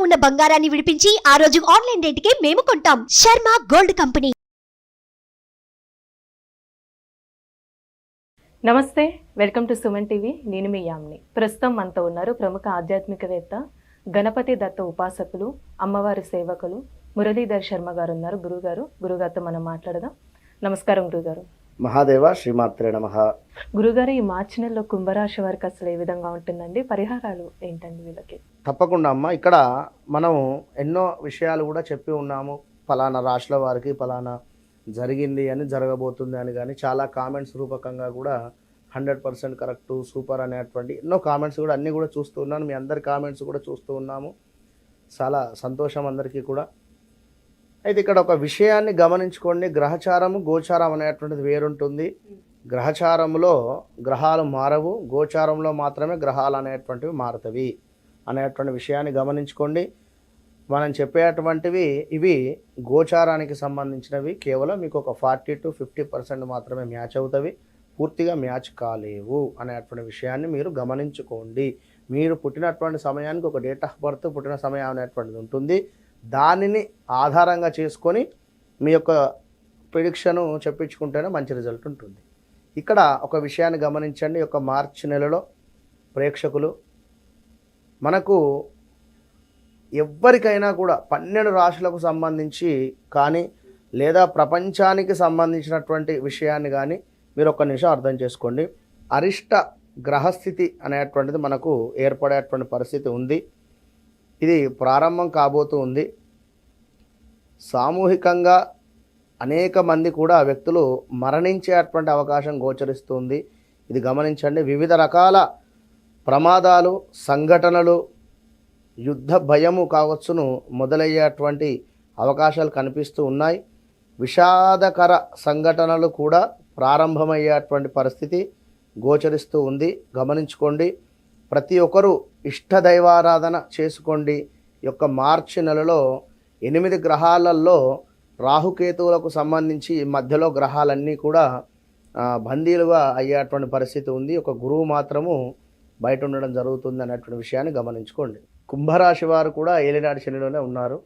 ఉన్న బంగారాన్ని విడిపించి ఆ రోజు ఆన్లైన్ రేటుకే మేము కొంటాం. Sharma gold company. నమస్తే వెల్కమ్ టు సుమన్ టీవీ. నేను మీ యామ్ని. ప్రస్తుతం మనతో ఉన్నారు ప్రముఖ ఆధ్యాత్మికవేత్త గణపతి దత్త ఉపాసకులు అమ్మవారి సేవకులు మురళీధర్ శర్మ గారు ఉన్నారు. గురుగారు గురుగారితో మనం మాట్లాడదాం. నమస్కారం గురుగారు. మహాదేవ శ్రీమాత్రే నమ. గురుగారు ఈ మార్చి నెలలో కుంభరాశి వారికి అసలు ఏ విధంగా ఉంటుందండి? పరిహారాలు ఏంటండి వీళ్ళకి? తప్పకుండా అమ్మ ఇక్కడ మనం ఎన్నో విషయాలు కూడా చెప్పి ఉన్నాము. ఫలానా రాశుల వారికి ఫలానా జరిగింది అని జరగబోతుంది అని కానీ చాలా కామెంట్స్ రూపకంగా కూడా హండ్రెడ్ పర్సెంట్ కరెక్ట్ సూపర్ అనేటువంటి ఎన్నో కామెంట్స్ కూడా అన్నీ కూడా చూస్తూ ఉన్నాను. మీ అందరి కామెంట్స్ కూడా చూస్తూ ఉన్నాము. చాలా సంతోషం అందరికీ కూడా. అయితే ఇక్కడ ఒక విషయాన్ని గమనించుకోండి. గ్రహచారము గోచారం అనేటువంటిది వేరుంటుంది. గ్రహచారంలో గ్రహాలు మారవు. గోచారంలో మాత్రమే గ్రహాలు అనేటువంటివి మారుతవి అనేటువంటి విషయాన్ని గమనించుకోండి. మనం చెప్పేటువంటివి ఇవి గోచారానికి సంబంధించినవి. కేవలం మీకు ఒక ఫార్టీ టు ఫిఫ్టీ పర్సెంట్ మాత్రమే మ్యాచ్ అవుతవి. పూర్తిగా మ్యాచ్ కాలేవు అనేటువంటి విషయాన్ని మీరు గమనించుకోండి. మీరు పుట్టినటువంటి సమయానికి ఒక డేట్ ఆఫ్ బర్త్ పుట్టిన సమయం అనేటువంటిది ఉంటుంది. దానిని ఆధారంగా చేసుకొని మీ యొక్క ప్రిడిక్షను చెప్పించుకుంటేనే మంచి రిజల్ట్ ఉంటుంది. ఇక్కడ ఒక విషయాన్ని గమనించండి. ఒక మార్చి నెలలో ప్రేక్షకులు మనకు ఎవ్వరికైనా కూడా పన్నెండు రాశులకు సంబంధించి కానీ లేదా ప్రపంచానికి సంబంధించినటువంటి విషయాన్ని కానీ మీరు ఒక్క నిమిషం అర్థం చేసుకోండి. అరిష్ట గ్రహస్థితి అనేటువంటిది మనకు ఏర్పడేటువంటి పరిస్థితి ఉంది. ఇది ప్రారంభం కాబోతూ ఉంది. సామూహికంగా అనేక మంది కూడా వ్యక్తులు మరణించేటువంటి అవకాశం గోచరిస్తుంది. ఇది గమనించండి. వివిధ రకాల ప్రమాదాలు సంఘటనలు యుద్ధ భయము కావచ్చును మొదలయ్యేటువంటి అవకాశాలు కనిపిస్తూ ఉన్నాయి. విషాదకర సంఘటనలు కూడా ప్రారంభమయ్యేటువంటి పరిస్థితి గోచరిస్తూ ఉంది. గమనించుకోండి. ప్రతి ఒక్కరూ ఇష్టదైవారాధన చేసుకోండి. ఈ యొక్క మార్చి నెలలో ఎనిమిది గ్రహాలలో రాహుకేతువులకు సంబంధించి మధ్యలో గ్రహాలన్నీ కూడా బందీలుగా అయ్యేటువంటి పరిస్థితి ఉంది. ఒక గురువు మాత్రము బయట ఉండడం జరుగుతుంది అనేటువంటి విషయాన్ని గమనించుకోండి. కుంభరాశి వారు కూడా ఏలినాటి శనిలోనే ఉన్నారు.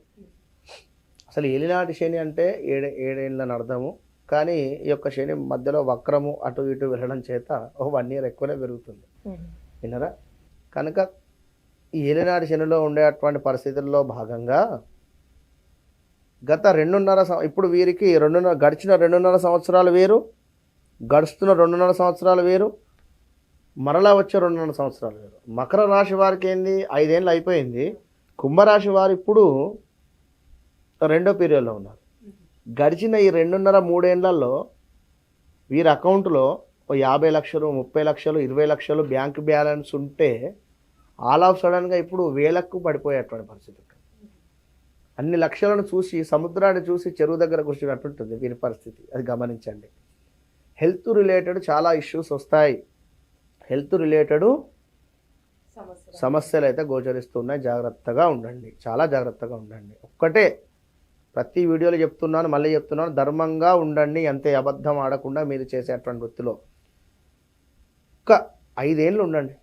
అసలు ఏలినాటి శని అంటే ఏడే ఏడేళ్ళని అర్థము. కానీ ఈ యొక్క శని మధ్యలో వక్రము అటు ఇటు వెళ్ళడం చేత ఒక వన్ ఇయర్ ఎక్కువనే పెరుగుతుంది. విన్నరా? కనుక ఈ ఏలినాటి శనిలో ఉండేటువంటి పరిస్థితుల్లో భాగంగా గత రెండున్నర ఇప్పుడు వీరికి రెండున్నర గడిచిన రెండున్నర సంవత్సరాలు వేరు గడుస్తున్న రెండున్నర సంవత్సరాలు వేరు మరలా వచ్చే రెండున్నర సంవత్సరాలు వేరు. మకర రాశి వారికి ఏంది? ఐదేళ్ళు అయిపోయింది. కుంభరాశి వారు ఇప్పుడు రెండో పీరియడ్లో ఉన్నారు. గడిచిన ఈ రెండున్నర మూడేళ్ళలో వీరి అకౌంట్లో ఓ యాభై లక్షలు ముప్పై లక్షలు ఇరవై లక్షలు బ్యాంక్ బ్యాలెన్స్ ఉంటే ఆల్ ఆఫ్ సడన్గా ఇప్పుడు వేలకు పడిపోయేటువంటి పరిస్థితి ఉంటుంది. అన్ని లక్షలను చూసి సముద్రాన్ని చూసి చెరువు దగ్గర కూర్చున్నట్టుంటుంది వీరి పరిస్థితి. అది గమనించండి. హెల్త్ రిలేటెడ్ చాలా ఇష్యూస్ వస్తాయి. హెల్త్ రిలేటెడ్ సమస్యలు. అయితే గోచరిస్తున్నాయి. జాగ్రత్తగా ఉండండి. చాలా జాగ్రత్తగా ఉండండి. ఒక్కటే ప్రతి వీడియోలో చెప్తున్నాను మళ్ళీ చెప్తున్నాను ధర్మంగా ఉండండి అంతే అబద్ధం ఆడకుండా మీరు చేసేటువంటి వృత్తిలో. ఒక్క ఐదేళ్ళు ఉండండి.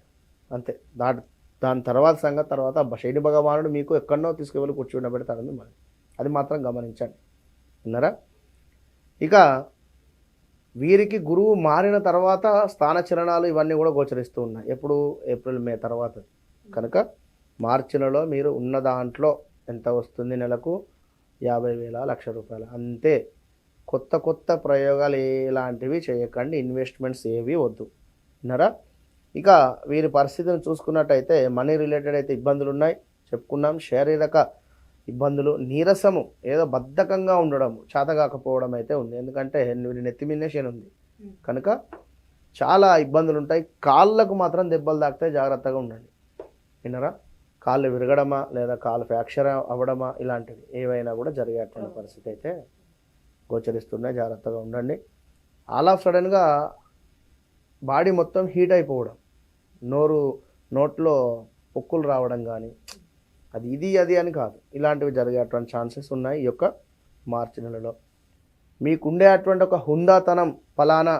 అంతే. దాటి దాని తర్వాత సంగతి తర్వాత అబ్బా, శని భగవానుడు మీకు ఎక్కడనో తీసుకువెళ్ళి కూర్చుండబెడతాడని మరి. అది మాత్రం గమనించండి. విన్నారా? ఇక వీరికి గురువు మారిన తర్వాత స్థానచలనాలు ఇవన్నీ కూడా గోచరిస్తూ ఉన్నాయి. ఎప్పుడు? ఏప్రిల్ మే తర్వాత. కనుక మార్చి నెలలో మీరు ఉన్న దాంట్లో ఎంత వస్తుంది నెలకు? యాభై వేల లక్ష రూపాయలు. అంతే. కొత్త కొత్త ప్రయోగాలు ఎలాంటివి చేయకండి. ఇన్వెస్ట్మెంట్స్ ఏవి వద్దు. విన్నారా? ఇక వీరి పరిస్థితిని చూసుకున్నట్టయితే మనీ రిలేటెడ్ అయితే ఇబ్బందులు ఉన్నాయి చెప్పుకున్నాం శారీరక ఇబ్బందులు నీరసము ఏదో బద్ధకంగా ఉండడం చేతగాకపోవడం అయితే ఉంది. ఎందుకంటే వీరి నెత్తి మీదనే శని ఉంది. కనుక చాలా ఇబ్బందులు ఉంటాయి కాళ్ళకు మాత్రం దెబ్బలు తాకితే జాగ్రత్తగా ఉండండి. విన్నారా? కాళ్ళు విరగడమా లేదా కాళ్ళు ఫ్రాక్చర్ అవ్వడమా ఇలాంటివి ఏవైనా కూడా జరిగేటువంటి పరిస్థితి అయితే గోచరిస్తున్నాయి. జాగ్రత్తగా ఉండండి. ఆల్ ఆఫ్ సడన్గా బాడీ మొత్తం హీట్ అయిపోవడం. నోరు నోట్లో పొక్కులు రావడం కానీ అది ఇది అది అని కాదు. ఇలాంటివి జరిగేటువంటి ఛాన్సెస్ ఉన్నాయి ఈ యొక్క మార్చి నెలలో. మీకుండే అటువంటి ఒక హుందాతనం ఫలానా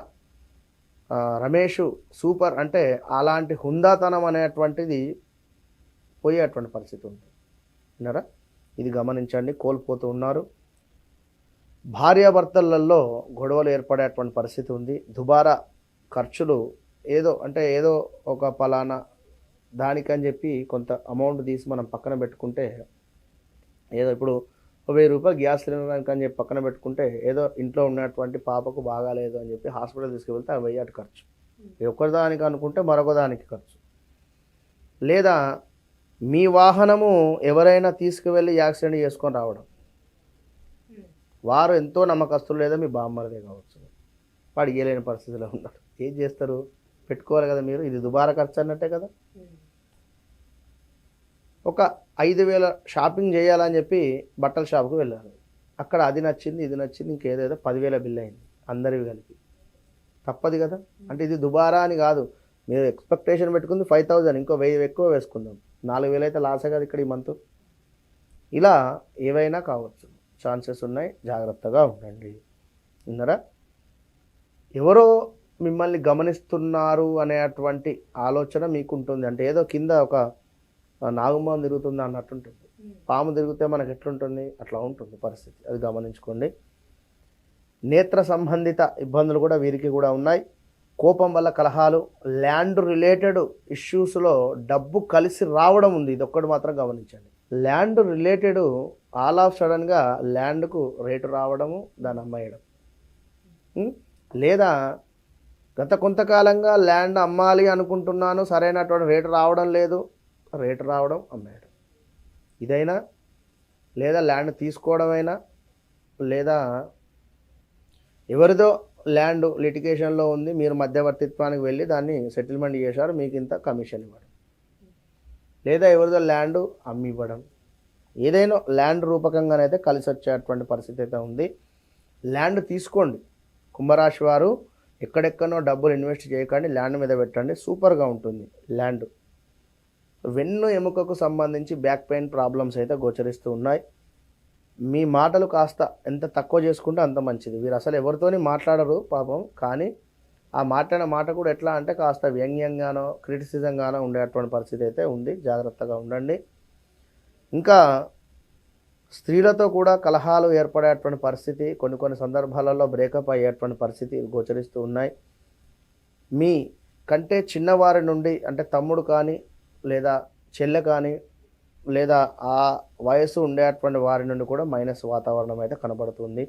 రమేష్ సూపర్ అంటే అలాంటి హుందాతనం అనేటువంటిది పోయేటువంటి పరిస్థితి ఉంది. విన్నారా? ఇది గమనించండి. కోల్పోతూ ఉన్నారు. భార్యాభర్తలలో గొడవలు ఏర్పడేటువంటి పరిస్థితి ఉంది. దుబారా ఖర్చులు ఏదో అంటే ఏదో ఒక పలానా దానికని చెప్పి కొంత అమౌంట్ తీసి మనం పక్కన పెట్టుకుంటే ఏదో ఇప్పుడు ఒక వెయ్యి రూపాయలు గ్యాస్ సిలిండర్ అని చెప్పి పక్కన పెట్టుకుంటే ఏదో ఇంట్లో ఉన్నటువంటి పాపకు బాగాలేదు అని చెప్పి హాస్పిటల్ తీసుకువెళ్తే ఆ వెయ్యి అటు ఖర్చు. ఒకరి దానికి అనుకుంటే మరొక దానికి ఖర్చు. లేదా మీ వాహనము ఎవరైనా తీసుకువెళ్ళి యాక్సిడెంట్ చేసుకొని రావడం. వారు ఎంతో నమ్మకస్తులు లేదా మీ బామ్మరదే కావచ్చు. వాడు ఇయ్యలేని పరిస్థితిలో ఉన్నాడు. ఏం చేస్తారు? పెట్టుకోవాలి కదా మీరు? ఇది దుబారా ఖర్చు అన్నట్టే కదా? ఒక ఐదు వేల షాపింగ్ చేయాలని చెప్పి బట్టల షాప్కి వెళ్ళారు. అక్కడ అది నచ్చింది ఇది నచ్చింది ఇంకేదేదో పదివేల బిల్ అయింది అందరివి కలిపి. తప్పదు కదా? అంటే ఇది దుబారా అని కాదు. మీరు ఎక్స్పెక్టేషన్ పెట్టుకుంది ఫైవ్ థౌజండ్ ఇంకో వెయ్యి ఎక్కువ వేసుకుందాం. నాలుగు వేలు అయితే లాసే కదా ఇక్కడ ఈ మంత్? ఇలా ఏవైనా కావచ్చు. ఛాన్సెస్ ఉన్నాయి. జాగ్రత్తగా ఉండండి. విన్నారా? ఎవరో మిమ్మల్ని గమనిస్తున్నారు అనేటువంటి ఆలోచన మీకు ఉంటుంది అంటే ఏదో కింద ఒక నాగుమాం తిరుగుతుంది అన్నట్టు ఉంటుంది పాము తిరిగితే మనకు ఎట్లుంటుంది? అట్లా ఉంటుంది పరిస్థితి. అది గమనించుకోండి. నేత్ర సంబంధిత ఇబ్బందులు కూడా వీరికి కూడా ఉన్నాయి. కోపం వల్ల కలహాలు ల్యాండ్ రిలేటెడ్ ఇష్యూస్లో డబ్బు కలిసి రావడం ఉంది. ఇది ఒక్కటి మాత్రం గమనించండి. ల్యాండ్ రిలేటెడ్ ఆల్ ఆఫ్ సడన్గా ల్యాండ్కు రేటు రావడము దాన్ని అమ్మేయడం? లేదా గత కొంతకాలంగా ల్యాండ్ అమ్మాలి అనుకుంటున్నాను సరైనటువంటి రేటు రావడం లేదు. రేటు రావడం అమ్మాడు ఇదైనా లేదా ల్యాండ్ తీసుకోవడమైనా లేదా ఎవరిదో ల్యాండ్ లిటికేషన్లో ఉంది మీరు మధ్యవర్తిత్వానికి వెళ్ళి దాన్ని సెటిల్మెంట్ చేశారు మీకు ఇంత కమిషన్ ఇవ్వడం. లేదా ఎవరిదో ల్యాండ్ అమ్మి ఇవ్వడం ఏదైనా ల్యాండ్ రూపకంగానైతే కలిసి వచ్చేటువంటి పరిస్థితి అయితే ఉంది. ల్యాండ్ తీసుకోండి. కుంభరాశి వారు ఎక్కడెక్కడో డబ్బులు ఇన్వెస్ట్ చేయకండి ల్యాండ్ మీద పెట్టండి సూపర్గా ఉంటుంది ల్యాండ్. వెన్ను ఎముకకు సంబంధించి బ్యాక్ పెయిన్ ప్రాబ్లమ్స్ అయితే గోచరిస్తూ ఉన్నాయి. మీ మాటలు కాస్త ఎంత తక్కువ చేసుకుంటే అంత మంచిది. వీరు అసలు ఎవరితోని మాట్లాడరు పాపం కానీ ఆ మాట్లాడిన మాట కూడా ఎట్లా అంటే కాస్త వ్యంగ్యంగానో క్రిటిసిజంగానో ఉండేటువంటి పరిస్థితి అయితే ఉంది. జాగ్రత్తగా ఉండండి. ఇంకా స్త్రీలతో కూడా కలహాలు ఏర్పడేటువంటి పరిస్థితి కొన్ని కొన్ని సందర్భాలలో బ్రేకప్ అయ్యేటువంటి పరిస్థితి గోచరిస్తూ ఉన్నాయి. మీ కంటే చిన్నవారి నుండి అంటే తమ్ముడు కానీ లేదా చెల్లె కానీ లేదా ఆ వయసు ఉండేటువంటి వారి నుండి కూడా మైనస్ వాతావరణం అయితే కనబడుతుంది.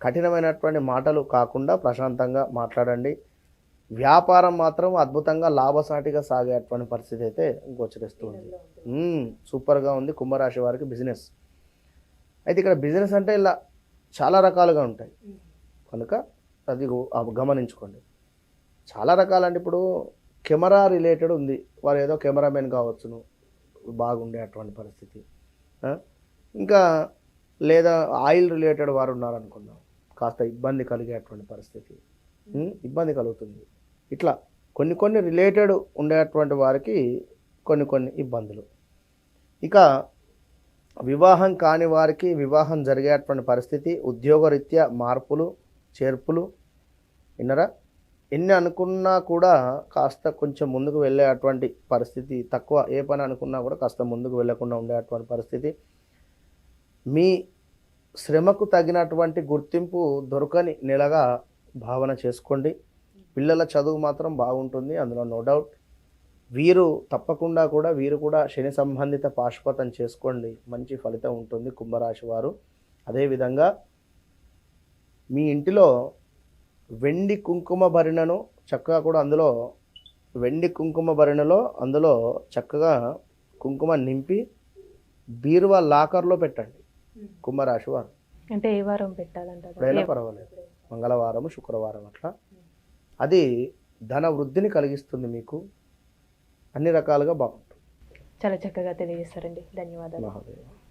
కఠినమైనటువంటి మాటలు కాకుండా ప్రశాంతంగా మాట్లాడండి. వ్యాపారం మాత్రం అద్భుతంగా లాభసాటిగా సాగేటువంటి పరిస్థితి అయితే గోచరిస్తుంది సూపర్గా ఉంది. కుంభరాశి వారికి బిజినెస్. అయితే ఇక్కడ బిజినెస్ అంటే ఇలా చాలా రకాలుగా ఉంటాయి. కనుక అది గమనించుకోండి. చాలా రకాలంటే ఇప్పుడు కెమెరా రిలేటెడ్ ఉంది. వారు ఏదో కెమెరామెన్ కావచ్చును. బాగుండే అటువంటి పరిస్థితి. ఇంకా లేదా ఆయిల్ రిలేటెడ్ వారు ఉన్నారనుకుందాం. కాస్త ఇబ్బంది కలిగేటువంటి పరిస్థితి. ఇబ్బంది కలుగుతుంది. ఇట్లా కొన్ని కొన్ని రిలేటెడ్ ఉండేటువంటి వారికి కొన్ని కొన్ని ఇబ్బందులు. ఇక వివాహం కాని వారికి వివాహం జరిగేటువంటి పరిస్థితి ఉద్యోగరీత్యా మార్పులు చేర్పులు విన్నరా? ఎన్ని అనుకున్నా కూడా కాస్త కొంచెం ముందుకు వెళ్ళేటువంటి పరిస్థితి తక్కువ ఏ పని అనుకున్నా కూడా కాస్త ముందుకు వెళ్ళకుండా ఉండేటువంటి పరిస్థితి. మీ శ్రమకు తగినటువంటి గుర్తింపు దొరకని నెలగా భావన చేసుకోండి. పిల్లల చదువు మాత్రం బాగుంటుంది అందులో నో డౌట్. వీరు తప్పకుండా కూడా వీరు కూడా శని సంబంధిత పాశుపతం చేసుకోండి. మంచి ఫలితం ఉంటుంది కుంభరాశి వారు. అదేవిధంగా మీ ఇంటిలో వెండి కుంకుమ భరిణను చక్కగా కూడా అందులో వెండి కుంకుమ భరిణలో అందులో చక్కగా కుంకుమ నింపి బీరువా లాకర్లో పెట్టండి కుంభరాశి వారు. అంటే ఏ వారం ఎప్పుడైనా పర్వాలేదు. మంగళవారం శుక్రవారం అట్లా. అది ధన వృద్ధిని కలిగిస్తుంది మీకు. అన్ని రకాలుగా బాగుంటుంది. చాలా చక్కగా తెలియజేస్తారండి. ధన్యవాదాలు. మహాదేవ.